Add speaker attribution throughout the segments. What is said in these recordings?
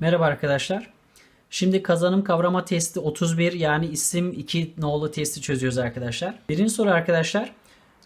Speaker 1: Merhaba arkadaşlar. Şimdi kazanım kavrama testi 31 yani isim 2 nolu testi çözüyoruz arkadaşlar. Birinci soru arkadaşlar.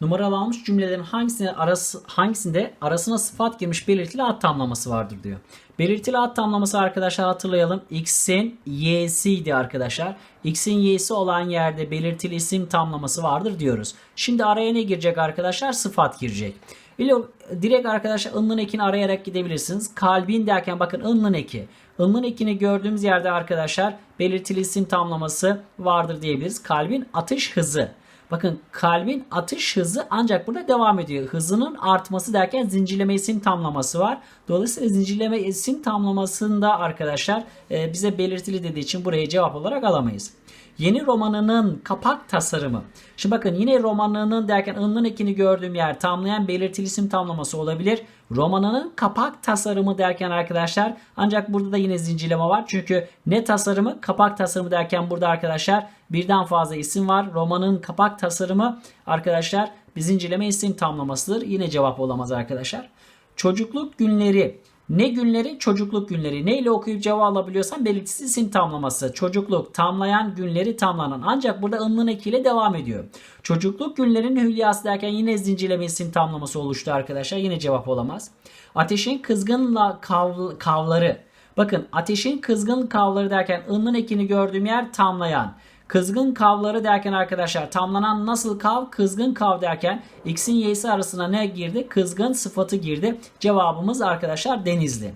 Speaker 1: Numaralanmış cümlelerin hangisinde arası hangisinde arasına sıfat girmiş belirtili ad tamlaması vardır diyor. Belirtili ad tamlaması arkadaşlar hatırlayalım. X'in y'siydi arkadaşlar. X'in y'si olan yerde belirtili isim tamlaması vardır diyoruz. Şimdi araya ne girecek arkadaşlar? Sıfat girecek. İle, direkt arkadaşlar ınlın ekini arayarak gidebilirsiniz. Kalbin derken bakın ınlın eki. Inlın ekini gördüğümüz yerde arkadaşlar belirtili isim tamlaması vardır diyebiliriz. Kalbin atış hızı. Bakın kalbin atış hızı ancak burada devam ediyor. Hızının artması derken zincirleme isim tamlaması var. Dolayısıyla zincirleme isim tamlamasında arkadaşlar e, bize belirtili dediği için burayı cevap olarak alamayız. Yeni romanının kapak tasarımı. Şimdi bakın yine romanının derken ınlın ekini gördüğüm yer tamlayan belirtili isim tamlaması olabilir. Romanının kapak tasarımı derken arkadaşlar ancak burada da yine zincirleme var. Çünkü ne tasarımı kapak tasarımı derken burada arkadaşlar birden fazla isim var. Romanın kapak tasarımı arkadaşlar bir zincirleme isim tamlamasıdır. Yine cevap olamaz arkadaşlar. Çocukluk günleri ne günleri? Çocukluk günleri. Ne ile okuyup cevap alabiliyorsan belirtisiz isim tamlaması. Çocukluk, tamlayan günleri tamlanan. Ancak burada ınlın ekiyle devam ediyor. Çocukluk günlerinin hülyası derken yine zincirleme isim tamlaması oluştu arkadaşlar. Yine cevap olamaz. Ateşin kızgınla kav, kavları. Bakın ateşin kızgın kavları derken ınlın ekini gördüğüm yer tamlayan. Kızgın kavları derken arkadaşlar tamlanan nasıl kav? Kızgın kav derken x'in y'si arasına ne girdi? Kızgın sıfatı girdi. Cevabımız arkadaşlar denizli.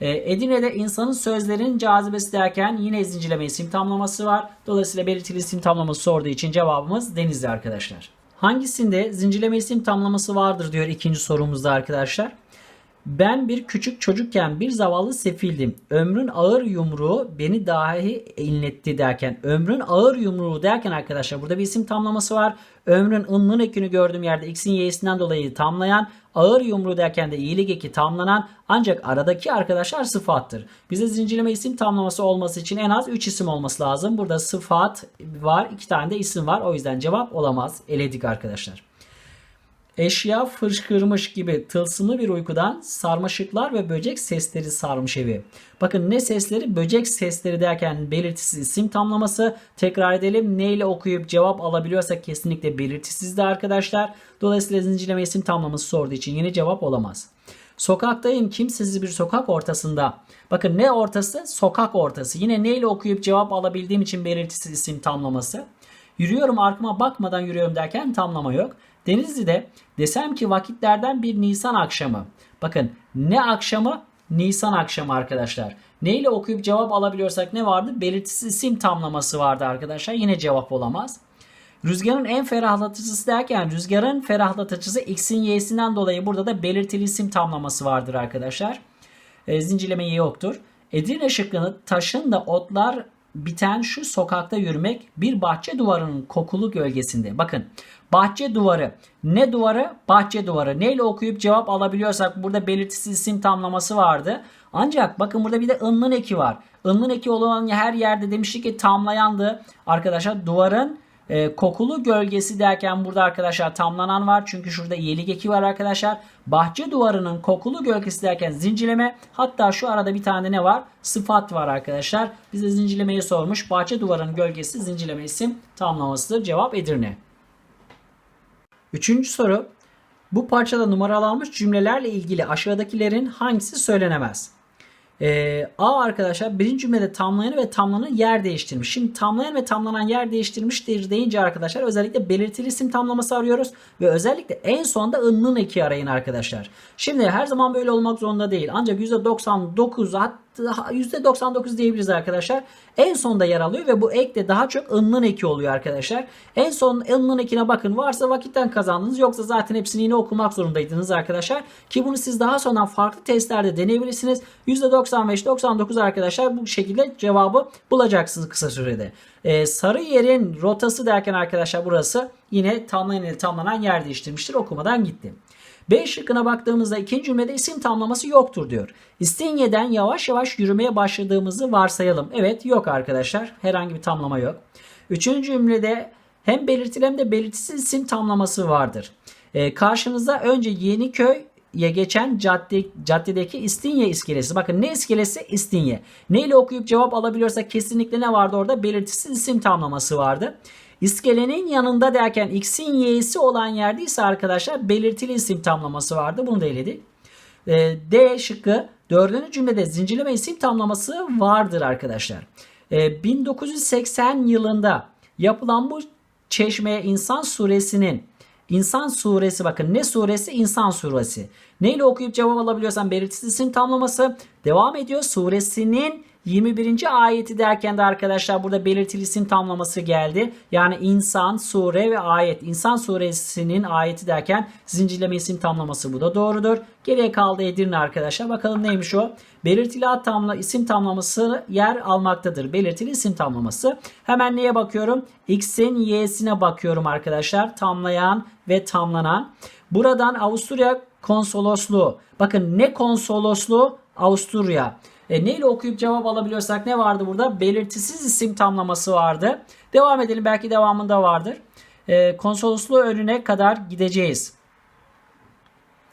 Speaker 1: Ee, Edirne'de insanın sözlerin cazibesi derken yine zincirleme isim tamlaması var. Dolayısıyla belirtili isim tamlaması sorduğu için cevabımız denizli arkadaşlar. Hangisinde zincirleme isim tamlaması vardır diyor ikinci sorumuzda arkadaşlar. Ben bir küçük çocukken bir zavallı sefildim. Ömrün ağır yumruğu beni dahi inletti derken. Ömrün ağır yumruğu derken arkadaşlar burada bir isim tamlaması var. Ömrün ınlın ekini gördüğüm yerde x'in y'sinden dolayı tamlayan. Ağır yumruğu derken de iyilik eki tamlanan. Ancak aradaki arkadaşlar sıfattır. Bize zincirleme isim tamlaması olması için en az 3 isim olması lazım. Burada sıfat var. 2 tane de isim var. O yüzden cevap olamaz. Eledik arkadaşlar. Eşya fışkırmış gibi tılsımlı bir uykudan sarmaşıklar ve böcek sesleri sarmış evi. Bakın ne sesleri? Böcek sesleri derken belirtisiz isim tamlaması. Tekrar edelim. Ne ile okuyup cevap alabiliyorsak kesinlikle belirtisizdi arkadaşlar. Dolayısıyla zincirleme isim tamlaması sorduğu için yine cevap olamaz. Sokaktayım kimsesiz bir sokak ortasında. Bakın ne ortası? Sokak ortası. Yine ne ile okuyup cevap alabildiğim için belirtisiz isim tamlaması. Yürüyorum arkama bakmadan yürüyorum derken tamlama yok. Denizli'de desem ki vakitlerden bir Nisan akşamı. Bakın ne akşamı? Nisan akşamı arkadaşlar. Ne ile okuyup cevap alabiliyorsak ne vardı? Belirtisiz isim tamlaması vardı arkadaşlar. Yine cevap olamaz. Rüzgarın en ferahlatıcısı derken rüzgarın ferahlatıcısı x'in y'sinden dolayı burada da belirtili isim tamlaması vardır arkadaşlar. E, zincirleme y yoktur. Edirne şıkkını taşın da otlar biten şu sokakta yürümek bir bahçe duvarının kokulu gölgesinde. Bakın bahçe duvarı. Ne duvarı? Bahçe duvarı. Neyle okuyup cevap alabiliyorsak burada belirtisiz isim tamlaması vardı. Ancak bakın burada bir de ınlın eki var. Inlın eki olan her yerde demiştik ki tamlayandı. Arkadaşlar duvarın e, kokulu gölgesi derken burada arkadaşlar tamlanan var. Çünkü şurada iyilik eki var arkadaşlar. Bahçe duvarının kokulu gölgesi derken zincirleme. Hatta şu arada bir tane ne var? Sıfat var arkadaşlar. Bize zincirlemeyi sormuş. Bahçe duvarının gölgesi zincirleme isim tamlamasıdır. Cevap Edirne. Üçüncü soru. Bu parçada numaralanmış cümlelerle ilgili aşağıdakilerin hangisi söylenemez? Ee, A arkadaşlar birinci cümlede tamlayanı ve tamlanan yer değiştirmiş. Şimdi tamlayan ve tamlanan yer değiştirmiştir deyince arkadaşlar özellikle belirtili isim tamlaması arıyoruz. Ve özellikle en sonda ınlın eki arayın arkadaşlar. Şimdi her zaman böyle olmak zorunda değil. Ancak %99 hatta %99 diyebiliriz arkadaşlar. En sonda yer alıyor ve bu ek de daha çok ınlın eki oluyor arkadaşlar. En son ınlın ekine bakın. Varsa vakitten kazandınız yoksa zaten hepsini yine okumak zorundaydınız arkadaşlar. Ki bunu siz daha sonra farklı testlerde deneyebilirsiniz. %95-99 arkadaşlar bu şekilde cevabı bulacaksınız kısa sürede. Ee, sarı yerin rotası derken arkadaşlar burası yine tamlanan, tamlanan yer değiştirmiştir. Okumadan gitti. B şıkkına baktığımızda ikinci cümlede isim tamlaması yoktur diyor. İstinye'den yavaş yavaş yürümeye başladığımızı varsayalım. Evet yok arkadaşlar. Herhangi bir tamlama yok. Üçüncü cümlede hem belirtili hem de belirtisiz isim tamlaması vardır. Ee, karşınızda önce Yeniköy İstinye'ye geçen cadde, caddedeki İstinye iskelesi. Bakın ne iskelesi? İstinye. Neyle okuyup cevap alabiliyorsak kesinlikle ne vardı orada? Belirtisiz isim tamlaması vardı. İskelenin yanında derken x'in y'si olan yerde ise arkadaşlar belirtili isim tamlaması vardı. Bunu da eledik. E, D şıkkı dördüncü cümlede zincirleme isim tamlaması vardır arkadaşlar. E, 1980 yılında yapılan bu çeşmeye insan suresinin İnsan suresi bakın ne suresi? İnsan suresi. Neyle okuyup cevap alabiliyorsan belirtisiz isim tamlaması devam ediyor. Suresinin 21. ayeti derken de arkadaşlar burada belirtili isim tamlaması geldi. Yani insan, sure ve ayet. İnsan suresinin ayeti derken zincirleme isim tamlaması bu da doğrudur. Geriye kaldı Edirne arkadaşlar. Bakalım neymiş o? Belirtili tamla, isim tamlaması yer almaktadır. Belirtili isim tamlaması. Hemen neye bakıyorum? X'in Y'sine bakıyorum arkadaşlar. Tamlayan ve tamlanan. Buradan Avusturya konsolosluğu. Bakın ne konsolosluğu? Avusturya. E, neyle okuyup cevap alabiliyorsak ne vardı burada? Belirtisiz isim tamlaması vardı. Devam edelim. Belki devamında vardır. E, konsolosluğu önüne kadar gideceğiz.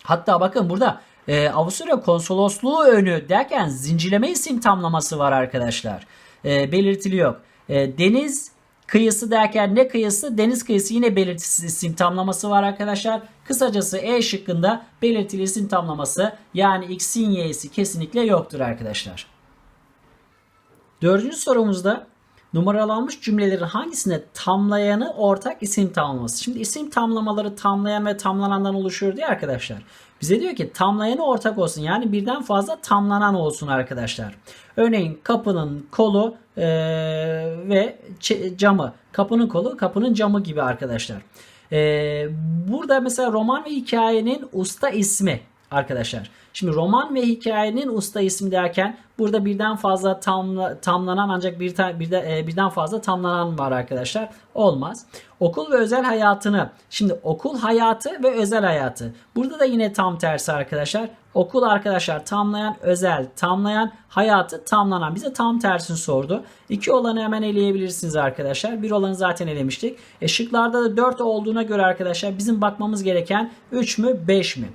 Speaker 1: Hatta bakın burada e, Avusturya konsolosluğu önü derken zincirleme isim tamlaması var arkadaşlar. E, belirtili yok. E, deniz kıyısı derken ne kıyısı? Deniz kıyısı yine belirtisiz isim tamlaması var arkadaşlar. Kısacası E şıkkında belirtili isim tamlaması yani X'in Y'si kesinlikle yoktur arkadaşlar. Dördüncü sorumuzda numaralanmış cümlelerin hangisinde tamlayanı ortak isim tamlaması. Şimdi isim tamlamaları tamlayan ve tamlanandan oluşuyor diye arkadaşlar. Bize diyor ki tamlayanı ortak olsun. Yani birden fazla tamlanan olsun arkadaşlar. Örneğin kapının kolu ee, ve camı. Kapının kolu kapının camı gibi arkadaşlar. Ee, burada mesela roman ve hikayenin usta ismi arkadaşlar. Şimdi roman ve hikayenin usta ismi derken burada birden fazla tamla, tamlanan ancak bir, bir de, e, birden fazla tamlanan var arkadaşlar. Olmaz. Okul ve özel hayatını. Şimdi okul hayatı ve özel hayatı. Burada da yine tam tersi arkadaşlar. Okul arkadaşlar tamlayan, özel tamlayan, hayatı tamlanan. Bize tam tersini sordu. İki olanı hemen eleyebilirsiniz arkadaşlar. Bir olanı zaten elemiştik. E şıklarda da 4 olduğuna göre arkadaşlar bizim bakmamız gereken 3 mü 5 mi?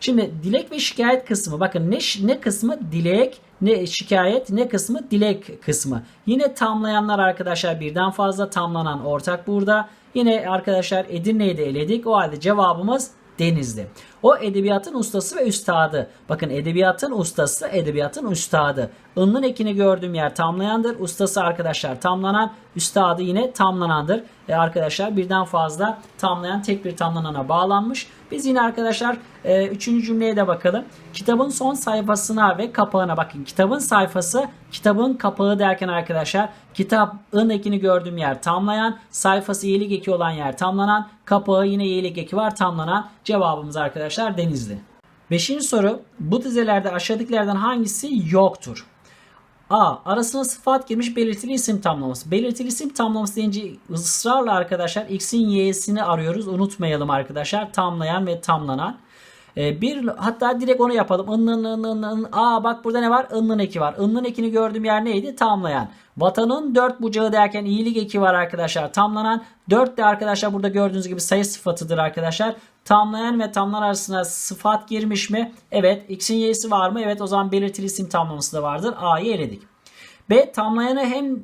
Speaker 1: Şimdi dilek ve şikayet kısmı bakın ne ne kısmı dilek ne şikayet ne kısmı dilek kısmı. Yine tamlayanlar arkadaşlar birden fazla tamlanan ortak burada. Yine arkadaşlar Edirne'yi de eledik. O halde cevabımız Denizli. O edebiyatın ustası ve üstadı. Bakın edebiyatın ustası, edebiyatın üstadı. In'ın ekini gördüğüm yer tamlayandır. Ustası arkadaşlar tamlanan, üstadı yine tamlanandır. E arkadaşlar birden fazla tamlayan tek bir tamlanana bağlanmış. Biz yine arkadaşlar e, üçüncü cümleye de bakalım. Kitabın son sayfasına ve kapağına bakın. Kitabın sayfası, kitabın kapağı derken arkadaşlar kitabın ekini gördüğüm yer tamlayan, sayfası iyilik eki olan yer tamlanan, kapağı yine iyilik eki var tamlanan. Cevabımız arkadaşlar Denizli. Beşinci soru. Bu dizelerde aşağıdakilerden hangisi yoktur? A. Arasına sıfat girmiş belirtili isim tamlaması. Belirtili isim tamlaması deyince ısrarla arkadaşlar x'in y'sini arıyoruz. Unutmayalım arkadaşlar. Tamlayan ve tamlanan. Ee, bir hatta direkt onu yapalım. In'ın ın, ın. Aa bak burada ne var? In'ın eki var. In'ın ekini gördüğüm yer neydi? Tamlayan. Vatanın dört bucağı derken iyilik eki var arkadaşlar. Tamlanan. Dört de arkadaşlar burada gördüğünüz gibi sayı sıfatıdır arkadaşlar. Tamlayan ve tamlar arasında sıfat girmiş mi? Evet. X'in y'si var mı? Evet. O zaman belirtili isim tamlaması da vardır. A'yı eledik. B. Tamlayanı hem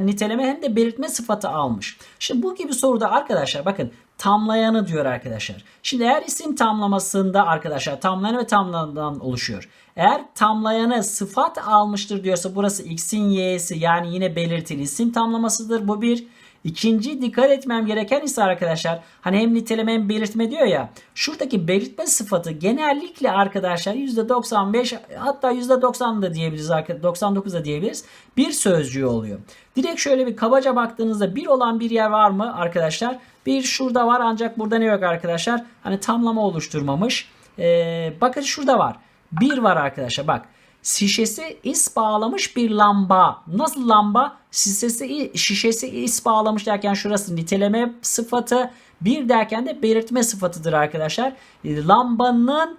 Speaker 1: niteleme hem de belirtme sıfatı almış. Şimdi bu gibi soruda arkadaşlar bakın tamlayanı diyor arkadaşlar. Şimdi eğer isim tamlamasında arkadaşlar tamlayan ve tamlanan oluşuyor. Eğer tamlayanı sıfat almıştır diyorsa burası x'in y'si yani yine belirtili isim tamlamasıdır. Bu bir. İkinci dikkat etmem gereken ise arkadaşlar hani hem niteleme hem belirtme diyor ya şuradaki belirtme sıfatı genellikle arkadaşlar %95 hatta %90 da diyebiliriz 99 da diyebiliriz bir sözcüğü oluyor. Direkt şöyle bir kabaca baktığınızda bir olan bir yer var mı arkadaşlar? Bir şurada var ancak burada ne yok arkadaşlar? Hani tamlama oluşturmamış. Ee, bakın şurada var. Bir var arkadaşlar bak. Şişesi is bağlamış bir lamba. Nasıl lamba? Şişesi, şişesi is bağlamış derken şurası niteleme sıfatı. Bir derken de belirtme sıfatıdır arkadaşlar. Lambanın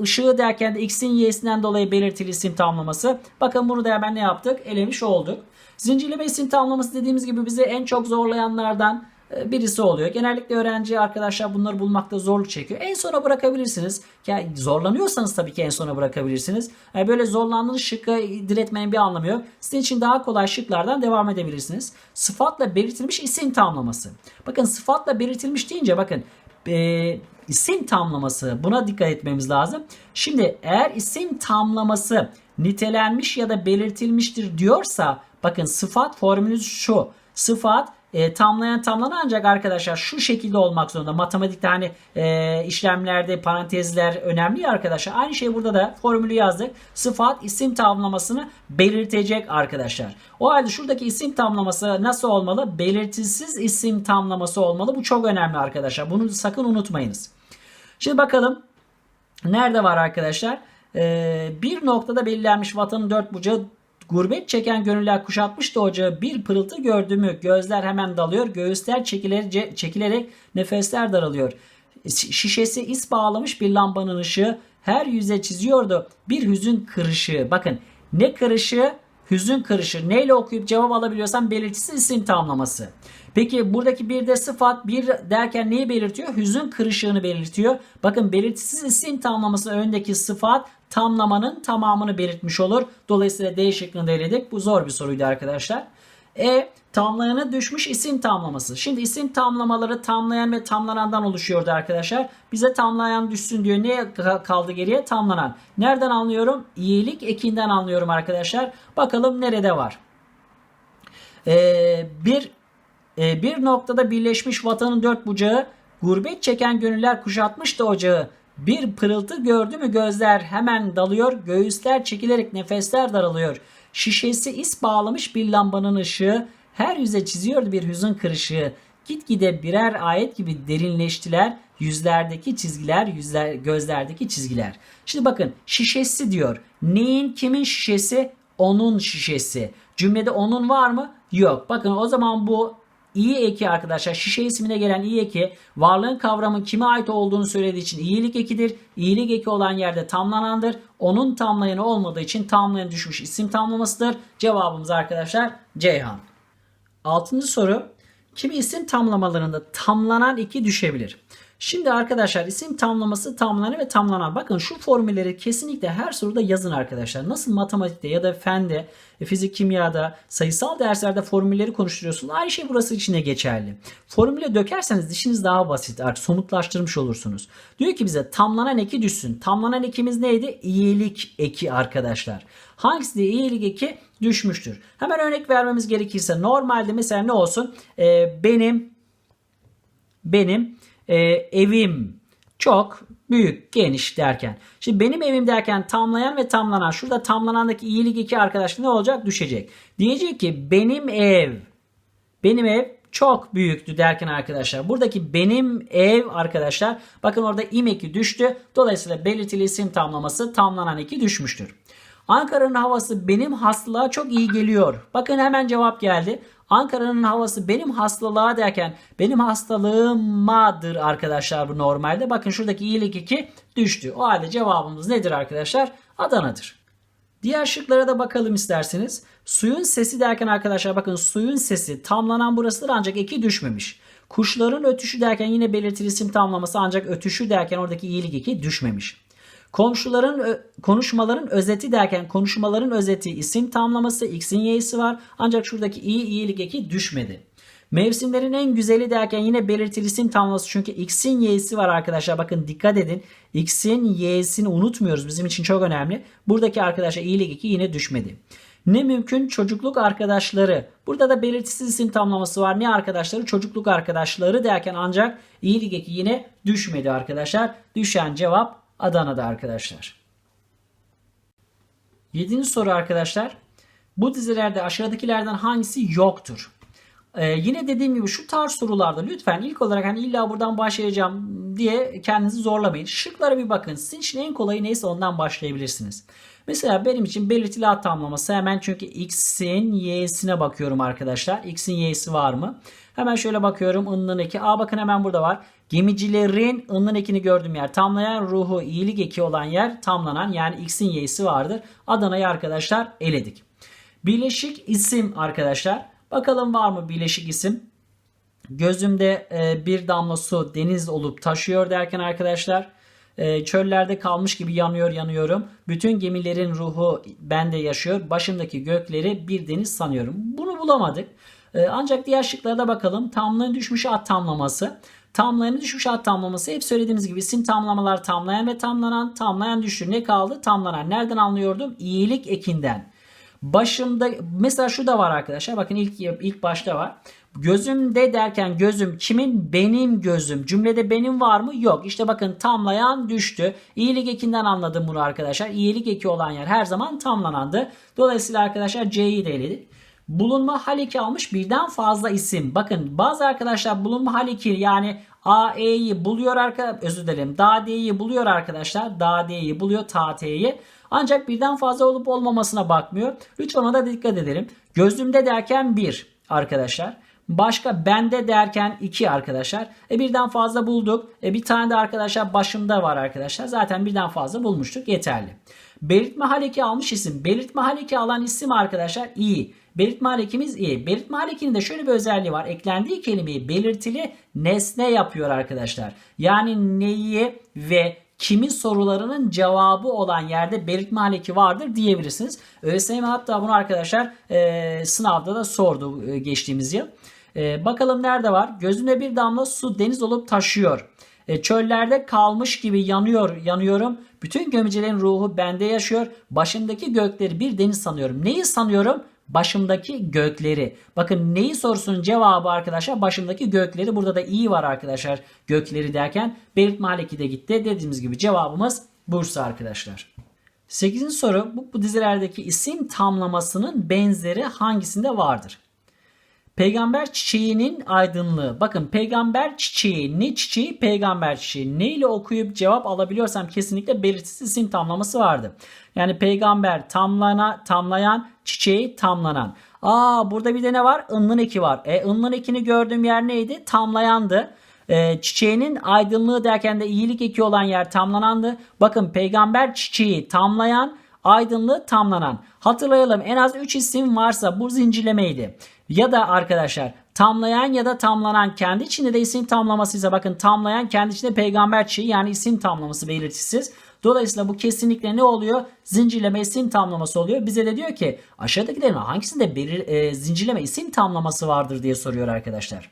Speaker 1: ışığı derken de x'in y'sinden dolayı belirtili isim tamlaması. Bakın bunu da hemen ne yaptık? Elemiş olduk. Zincirleme isim tamlaması dediğimiz gibi bizi en çok zorlayanlardan birisi oluyor. Genellikle öğrenci arkadaşlar bunları bulmakta zorluk çekiyor. En sona bırakabilirsiniz. Yani zorlanıyorsanız tabii ki en sona bırakabilirsiniz. Yani böyle zorlandığınız şıkkı diretmenin bir anlamı yok. Sizin için daha kolay şıklardan devam edebilirsiniz. Sıfatla belirtilmiş isim tamlaması. Bakın sıfatla belirtilmiş deyince bakın e, isim tamlaması buna dikkat etmemiz lazım. Şimdi eğer isim tamlaması nitelenmiş ya da belirtilmiştir diyorsa bakın sıfat formülü şu. Sıfat e, tamlayan tamlanan ancak arkadaşlar şu şekilde olmak zorunda. Matematikte hani e, işlemlerde parantezler önemli ya arkadaşlar. Aynı şey burada da formülü yazdık. Sıfat isim tamlamasını belirtecek arkadaşlar. O halde şuradaki isim tamlaması nasıl olmalı? Belirtisiz isim tamlaması olmalı. Bu çok önemli arkadaşlar. Bunu sakın unutmayınız. Şimdi bakalım nerede var arkadaşlar? Ee, bir noktada belirlenmiş vatanın dört bucağı Gurbet çeken gönüller kuşatmış da ocağı bir pırıltı gördü mü gözler hemen dalıyor göğüsler çekilerek, çekilerek nefesler daralıyor. Şişesi is bağlamış bir lambanın ışığı her yüze çiziyordu bir hüzün kırışı. Bakın ne kırışı? Hüzün kırışı. Neyle okuyup cevap alabiliyorsan belirtisiz isim tamlaması. Peki buradaki bir de sıfat bir derken neyi belirtiyor? Hüzün kırışığını belirtiyor. Bakın belirtisiz isim tamlaması öndeki sıfat tamlamanın tamamını belirtmiş olur. Dolayısıyla D şıkkını da. Bu zor bir soruydu arkadaşlar. E tamlayanı düşmüş isim tamlaması. Şimdi isim tamlamaları tamlayan ve tamlanandan oluşuyordu arkadaşlar. Bize tamlayan düşsün diyor. Ne kaldı geriye? Tamlanan. Nereden anlıyorum? İyilik ekinden anlıyorum arkadaşlar. Bakalım nerede var? Ee, bir e, bir noktada birleşmiş vatanın dört bucağı gurbet çeken gönüller kuşatmış da ocağı. Bir pırıltı gördü mü gözler hemen dalıyor, göğüsler çekilerek nefesler daralıyor. Şişesi is bağlamış bir lambanın ışığı, her yüze çiziyordu bir hüzün kırışığı. Gitgide birer ayet gibi derinleştiler yüzlerdeki çizgiler, yüzler, gözlerdeki çizgiler. Şimdi bakın şişesi diyor. Neyin kimin şişesi? Onun şişesi. Cümlede onun var mı? Yok. Bakın o zaman bu iyi eki arkadaşlar şişe ismine gelen iyi eki varlığın kavramın kime ait olduğunu söylediği için iyilik ekidir. İyilik eki olan yerde tamlanandır. Onun tamlayanı olmadığı için tamlayan düşmüş isim tamlamasıdır. Cevabımız arkadaşlar Ceyhan. Altıncı soru. Kimi isim tamlamalarında tamlanan eki düşebilir? Şimdi arkadaşlar isim tamlaması tamlanan ve tamlanan. Bakın şu formülleri kesinlikle her soruda yazın arkadaşlar. Nasıl matematikte ya da fende, e, fizik, kimyada, sayısal derslerde formülleri konuşturuyorsunuz. Aynı şey burası içine geçerli. Formüle dökerseniz işiniz daha basit. Artık somutlaştırmış olursunuz. Diyor ki bize tamlanan eki düşsün. Tamlanan ekimiz neydi? İyilik eki arkadaşlar. Hangisi de iyilik eki düşmüştür. Hemen örnek vermemiz gerekirse normalde mesela ne olsun? Ee, benim benim e, evim çok büyük, geniş derken. Şimdi benim evim derken tamlayan ve tamlanan. Şurada tamlanandaki iyilik iki arkadaş ne olacak? Düşecek. Diyecek ki benim ev. Benim ev çok büyüktü derken arkadaşlar. Buradaki benim ev arkadaşlar. Bakın orada im eki düştü. Dolayısıyla belirtili isim tamlaması tamlanan eki düşmüştür. Ankara'nın havası benim hastalığa çok iyi geliyor. Bakın hemen cevap geldi. Ankara'nın havası benim hastalığa derken benim hastalığımadır arkadaşlar bu normalde. Bakın şuradaki iyilik 2 düştü. O halde cevabımız nedir arkadaşlar? Adana'dır. Diğer şıklara da bakalım isterseniz. Suyun sesi derken arkadaşlar bakın suyun sesi tamlanan burasıdır ancak eki düşmemiş. Kuşların ötüşü derken yine belirtili isim tamlaması ancak ötüşü derken oradaki iyilik 2 düşmemiş. Komşuların konuşmaların özeti derken konuşmaların özeti isim tamlaması x'in y'si var. Ancak şuradaki i iyilik eki düşmedi. Mevsimlerin en güzeli derken yine belirtili isim tamlaması çünkü x'in y'si var arkadaşlar. Bakın dikkat edin. x'in y'sini unutmuyoruz. Bizim için çok önemli. Buradaki arkadaşlar iyilik eki yine düşmedi. Ne mümkün çocukluk arkadaşları. Burada da belirtisiz isim tamlaması var. Ne arkadaşları? Çocukluk arkadaşları derken ancak iyilik eki yine düşmedi arkadaşlar. Düşen cevap Adana'da arkadaşlar. Yedinci soru arkadaşlar. Bu dizilerde aşağıdakilerden hangisi yoktur? Ee, yine dediğim gibi şu tarz sorularda lütfen ilk olarak hani illa buradan başlayacağım diye kendinizi zorlamayın. Şıklara bir bakın. Sizin için en kolayı neyse ondan başlayabilirsiniz. Mesela benim için belirtili ad tamlaması hemen çünkü x'in y'sine bakıyorum arkadaşlar. x'in y'si var mı? Hemen şöyle bakıyorum. I'nın eki. Aa bakın hemen burada var. Gemicilerin ı'nın ekini gördüğüm yer. Tamlayan ruhu iyilik eki olan yer tamlanan yani x'in y'si vardır. Adana'yı arkadaşlar eledik. Birleşik isim arkadaşlar. Bakalım var mı birleşik isim? Gözümde e, bir damla su deniz olup taşıyor derken arkadaşlar e, çöllerde kalmış gibi yanıyor yanıyorum. Bütün gemilerin ruhu bende yaşıyor. Başımdaki gökleri bir deniz sanıyorum. Bunu bulamadık. E, ancak diğer şıklara da bakalım. Tamlığın düşmüş at tamlaması. Tamlayanı düşmüş at tamlaması. Hep söylediğimiz gibi isim tamlamalar tamlayan ve tamlanan. Tamlayan düştü. Ne kaldı? Tamlanan. Nereden anlıyordum? İyilik ekinden. Başımda mesela şu da var arkadaşlar. Bakın ilk ilk başta var. Gözümde derken gözüm kimin? Benim gözüm. Cümlede benim var mı? Yok. İşte bakın tamlayan düştü. İyilik ekinden anladım bunu arkadaşlar. İyilik eki olan yer her zaman tamlanandı. Dolayısıyla arkadaşlar C'yi de eledik. Bulunma hal eki almış birden fazla isim. Bakın bazı arkadaşlar bulunma hal eki yani A, E'yi buluyor arkadaşlar. Özür dilerim. Da, D'yi buluyor arkadaşlar. Da, D'yi buluyor. Ta, T'yi. Ancak birden fazla olup olmamasına bakmıyor. Lütfen ona da dikkat edelim. Gözümde derken 1 arkadaşlar. Başka bende derken 2 arkadaşlar. E birden fazla bulduk. E bir tane de arkadaşlar başımda var arkadaşlar. Zaten birden fazla bulmuştuk. Yeterli. Belirtme haleki almış isim. Belirtme haleki alan isim arkadaşlar iyi. Belirtme halekimiz iyi. Belirtme halekinin de şöyle bir özelliği var. Eklendiği kelimeyi belirtili nesne yapıyor arkadaşlar. Yani neyi ve kimin sorularının cevabı olan yerde belirtme haleki vardır diyebilirsiniz. ÖSYM hatta bunu arkadaşlar e, sınavda da sordu e, geçtiğimiz yıl. E, bakalım nerede var? Gözünde bir damla su deniz olup taşıyor. E, çöllerde kalmış gibi yanıyor, yanıyorum. Bütün gömücelerin ruhu bende yaşıyor. Başımdaki gökleri bir deniz sanıyorum. Neyi sanıyorum? Başımdaki gökleri. Bakın neyi sorusunun cevabı arkadaşlar başımdaki gökleri. Burada da iyi var arkadaşlar gökleri derken. Belirtme haleki de gitti. Dediğimiz gibi cevabımız Bursa arkadaşlar. 8. soru bu, bu dizilerdeki isim tamlamasının benzeri hangisinde vardır? Peygamber çiçeğinin aydınlığı. Bakın peygamber çiçeği. Ne çiçeği? Peygamber çiçeği. Ne ile okuyup cevap alabiliyorsam kesinlikle belirtisiz isim tamlaması vardı. Yani peygamber tamlana, tamlayan, çiçeği tamlanan. Aa burada bir de ne var? Inlın eki var. E ınlın ekini gördüğüm yer neydi? Tamlayandı. E, çiçeğinin aydınlığı derken de iyilik eki olan yer tamlanandı. Bakın peygamber çiçeği tamlayan, aydınlığı tamlanan. Hatırlayalım en az 3 isim varsa bu zincirlemeydi. Ya da arkadaşlar tamlayan ya da tamlanan kendi içinde de isim tamlamasıysa bakın tamlayan kendi içinde peygamber çiğ yani isim tamlaması belirtisiz. Dolayısıyla bu kesinlikle ne oluyor? Zincirleme isim tamlaması oluyor. Bize de diyor ki aşağıdakilerin hangisinde belir, e, zincirleme isim tamlaması vardır diye soruyor arkadaşlar.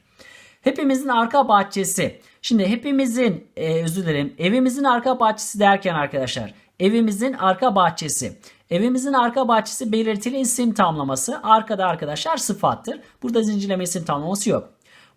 Speaker 1: Hepimizin arka bahçesi. Şimdi hepimizin e, özür dilerim evimizin arka bahçesi derken arkadaşlar evimizin arka bahçesi. Evimizin arka bahçesi belirtili isim tamlaması. Arkada arkadaşlar sıfattır. Burada zincirleme isim tamlaması yok.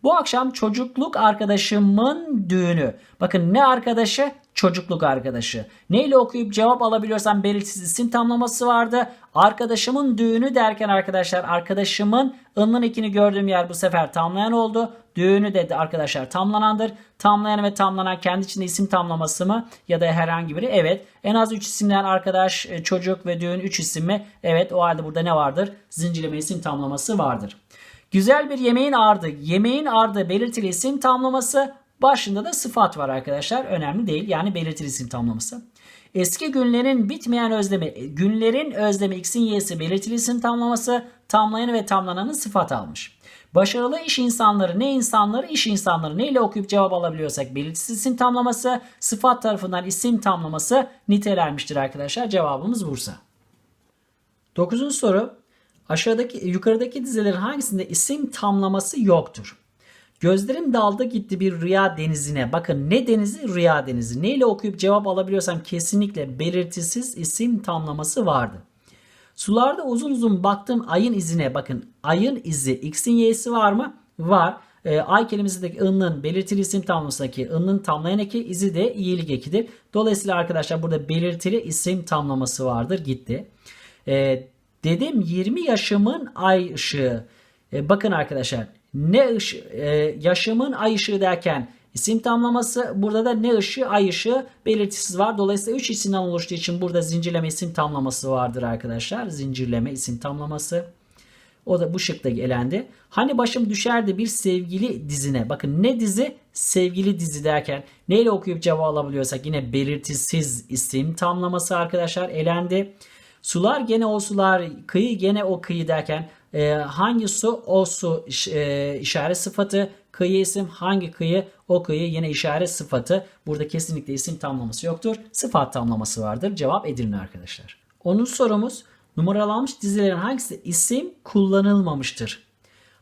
Speaker 1: Bu akşam çocukluk arkadaşımın düğünü. Bakın ne arkadaşı? Çocukluk arkadaşı. Neyle okuyup cevap alabiliyorsam belirsiz isim tamlaması vardı. Arkadaşımın düğünü derken arkadaşlar arkadaşımın ının ekini gördüğüm yer bu sefer tamlayan oldu. Düğünü dedi arkadaşlar tamlanandır. Tamlayan ve tamlanan kendi içinde isim tamlaması mı ya da herhangi biri? Evet. En az 3 isimden arkadaş, e, çocuk ve düğün 3 isim mi? Evet. O halde burada ne vardır? Zincirleme isim tamlaması vardır. Güzel bir yemeğin ardı. Yemeğin ardı belirtili isim tamlaması. Başında da sıfat var arkadaşlar. Önemli değil. Yani belirtili isim tamlaması. Eski günlerin bitmeyen özlemi. Günlerin özlemi x'in y'si belirtili isim tamlaması. Tamlayanı ve tamlananı sıfat almış. Başarılı iş insanları ne insanları iş insanları neyle okuyup cevap alabiliyorsak belirtisiz isim tamlaması sıfat tarafından isim tamlaması nitelenmiştir arkadaşlar. Cevabımız Bursa. Dokuzuncu soru aşağıdaki yukarıdaki dizelerin hangisinde isim tamlaması yoktur? Gözlerim daldı gitti bir rüya denizine. Bakın ne denizi? Rüya denizi. Neyle okuyup cevap alabiliyorsam kesinlikle belirtisiz isim tamlaması vardı. Sularda uzun uzun baktım ayın izine. Bakın ayın izi. X'in y'si var mı? Var. E, ay kelimesindeki ı'nın belirtili isim tamlamasındaki ı'nın tamlayan eki izi de iyilik ekidir. Dolayısıyla arkadaşlar burada belirtili isim tamlaması vardır. Gitti. E, dedim 20 yaşımın ay ışığı. E, bakın arkadaşlar ne ışığı, e, yaşımın ay ışığı derken isim tamlaması burada da ne ışığı ay ışığı belirtisiz var. Dolayısıyla 3 isimden oluştuğu için burada zincirleme isim tamlaması vardır arkadaşlar. Zincirleme isim tamlaması. O da bu şıkta elendi. Hani başım düşerdi bir sevgili dizine. Bakın ne dizi? Sevgili dizi derken neyle okuyup cevap alabiliyorsak yine belirtisiz isim tamlaması arkadaşlar elendi. Sular gene o sular, kıyı gene o kıyı derken e, hangi su o su iş- e, işaret sıfatı, kıyı isim hangi kıyı o kıyı yine işaret sıfatı. Burada kesinlikle isim tamlaması yoktur. Sıfat tamlaması vardır. Cevap Edirne arkadaşlar. Onun sorumuz numaralanmış dizilerin hangisi isim kullanılmamıştır?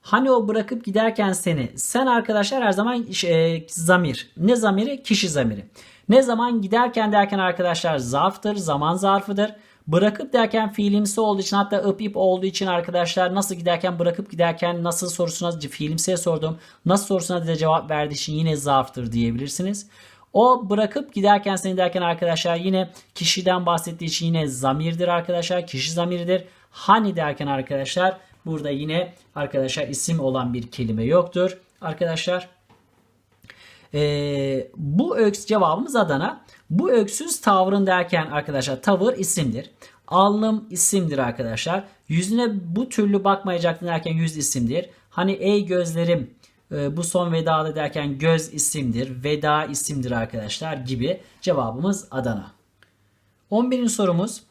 Speaker 1: Hani o bırakıp giderken seni. Sen arkadaşlar her zaman e, zamir. Ne zamiri? Kişi zamiri. Ne zaman giderken derken arkadaşlar zarftır, zaman zarfıdır. Bırakıp derken fiilimsi olduğu için hatta ıp ip olduğu için arkadaşlar nasıl giderken bırakıp giderken nasıl sorusuna fiilimsiye sordum. Nasıl sorusuna da cevap verdiği için yine zarftır diyebilirsiniz. O bırakıp giderken seni derken arkadaşlar yine kişiden bahsettiği için yine zamirdir arkadaşlar. Kişi zamiridir. Hani derken arkadaşlar burada yine arkadaşlar isim olan bir kelime yoktur. Arkadaşlar ee, bu öks cevabımız Adana. Bu öksüz tavrın derken arkadaşlar tavır isimdir. Alnım isimdir arkadaşlar. Yüzüne bu türlü bakmayacaktın derken yüz isimdir. Hani ey gözlerim e, bu son vedada derken göz isimdir. Veda isimdir arkadaşlar gibi cevabımız Adana. 11. sorumuz.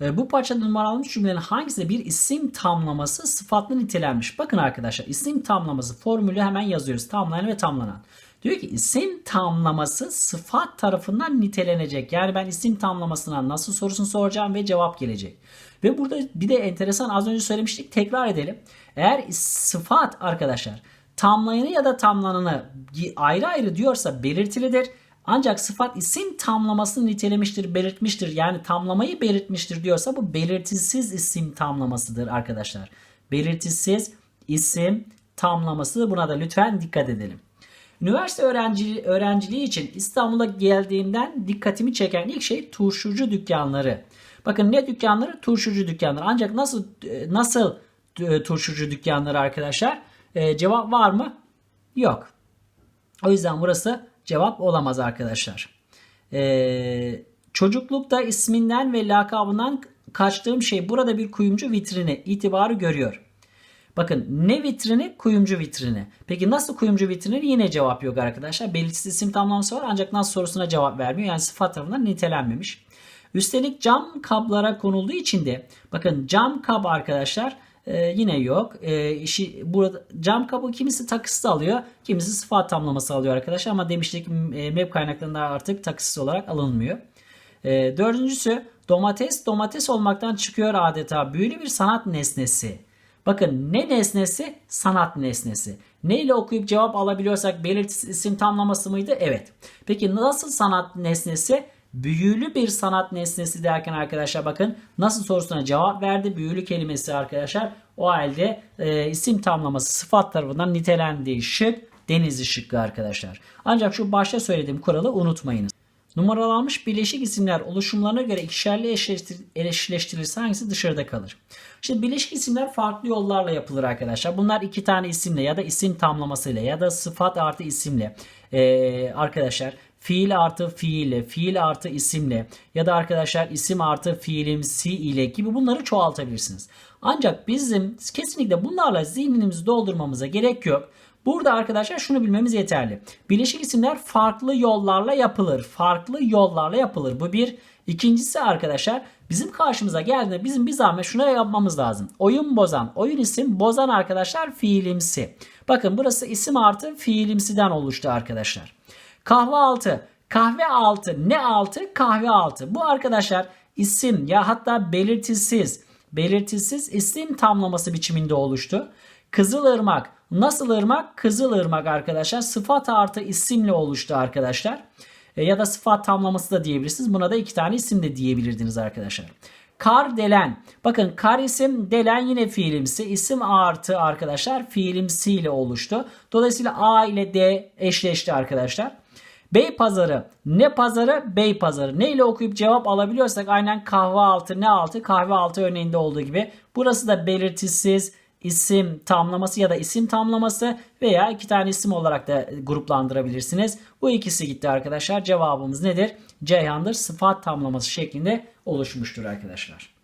Speaker 1: E, Bu parçada numaralanmış cümlelerin hangisinde bir isim tamlaması sıfatlı nitelenmiş? Bakın arkadaşlar isim tamlaması formülü hemen yazıyoruz. Tamlayan ve tamlanan. Diyor ki isim tamlaması sıfat tarafından nitelenecek. Yani ben isim tamlamasına nasıl sorusunu soracağım ve cevap gelecek. Ve burada bir de enteresan az önce söylemiştik tekrar edelim. Eğer sıfat arkadaşlar tamlayanı ya da tamlananı ayrı ayrı diyorsa belirtilidir. Ancak sıfat isim tamlamasını nitelemiştir, belirtmiştir. Yani tamlamayı belirtmiştir diyorsa bu belirtisiz isim tamlamasıdır arkadaşlar. Belirtisiz isim tamlaması buna da lütfen dikkat edelim. Üniversite öğrenci, öğrenciliği için İstanbul'a geldiğimden dikkatimi çeken ilk şey turşucu dükkanları. Bakın ne dükkanları? Turşucu dükkanları. Ancak nasıl nasıl e, turşucu dükkanları arkadaşlar? Ee, cevap var mı? Yok. O yüzden burası cevap olamaz arkadaşlar. Ee, çocuklukta isminden ve lakabından kaçtığım şey burada bir kuyumcu vitrini itibarı görüyor. Bakın ne vitrini? Kuyumcu vitrini. Peki nasıl kuyumcu vitrini? Yine cevap yok arkadaşlar. Belirsiz isim tamlaması var ancak nasıl sorusuna cevap vermiyor. Yani sıfat tarafından nitelenmemiş. Üstelik cam kablara konulduğu için de bakın cam kab arkadaşlar e, yine yok. E, işi burada cam kabı kimisi takısız alıyor, kimisi sıfat tamlaması alıyor arkadaşlar ama demiştik e, map kaynaklarında artık takısız olarak alınmıyor. E, dördüncüsü domates domates olmaktan çıkıyor adeta büyülü bir sanat nesnesi. Bakın ne nesnesi? Sanat nesnesi. Ne ile okuyup cevap alabiliyorsak belirtisiz isim tamlaması mıydı? Evet. Peki nasıl sanat nesnesi? Büyülü bir sanat nesnesi derken arkadaşlar bakın nasıl sorusuna cevap verdi. Büyülü kelimesi arkadaşlar o halde e, isim tamlaması sıfat tarafından nitelendiği şık denizli şıkkı arkadaşlar. Ancak şu başta söylediğim kuralı unutmayınız. Numaralanmış bileşik isimler oluşumlarına göre ikişerli eşleştir- eşleştirilirse hangisi dışarıda kalır? Şimdi bileşik isimler farklı yollarla yapılır arkadaşlar. Bunlar iki tane isimle ya da isim tamlamasıyla ya da sıfat artı isimle ee, arkadaşlar fiil artı fiille, fiil artı isimle ya da arkadaşlar isim artı fiilimsi ile gibi bunları çoğaltabilirsiniz. Ancak bizim kesinlikle bunlarla zihnimizi doldurmamıza gerek yok. Burada arkadaşlar şunu bilmemiz yeterli. Bileşik isimler farklı yollarla yapılır. Farklı yollarla yapılır. Bu bir. İkincisi arkadaşlar bizim karşımıza geldiğinde bizim bir zahmet şuna yapmamız lazım. Oyun bozan. Oyun isim bozan arkadaşlar fiilimsi. Bakın burası isim artı fiilimsiden oluştu arkadaşlar. Kahve altı. Kahve altı. Ne altı? Kahve altı. Bu arkadaşlar isim ya hatta belirtisiz. Belirtisiz isim tamlaması biçiminde oluştu. Kızılırmak. Nasıl ırmak? Kızılırmak arkadaşlar. Sıfat artı isimle oluştu arkadaşlar. E, ya da sıfat tamlaması da diyebilirsiniz. Buna da iki tane isim de diyebilirdiniz arkadaşlar. Kar delen. Bakın kar isim delen yine fiilimsi. İsim artı arkadaşlar fiilimsi ile oluştu. Dolayısıyla A ile D eşleşti arkadaşlar. Bey pazarı. Ne pazarı? Bey pazarı. Ne ile okuyup cevap alabiliyorsak aynen kahve altı ne altı? Kahve altı örneğinde olduğu gibi. Burası da belirtisiz isim tamlaması ya da isim tamlaması veya iki tane isim olarak da gruplandırabilirsiniz. Bu ikisi gitti arkadaşlar. Cevabımız nedir? Ceyhan'dır. Sıfat tamlaması şeklinde oluşmuştur arkadaşlar.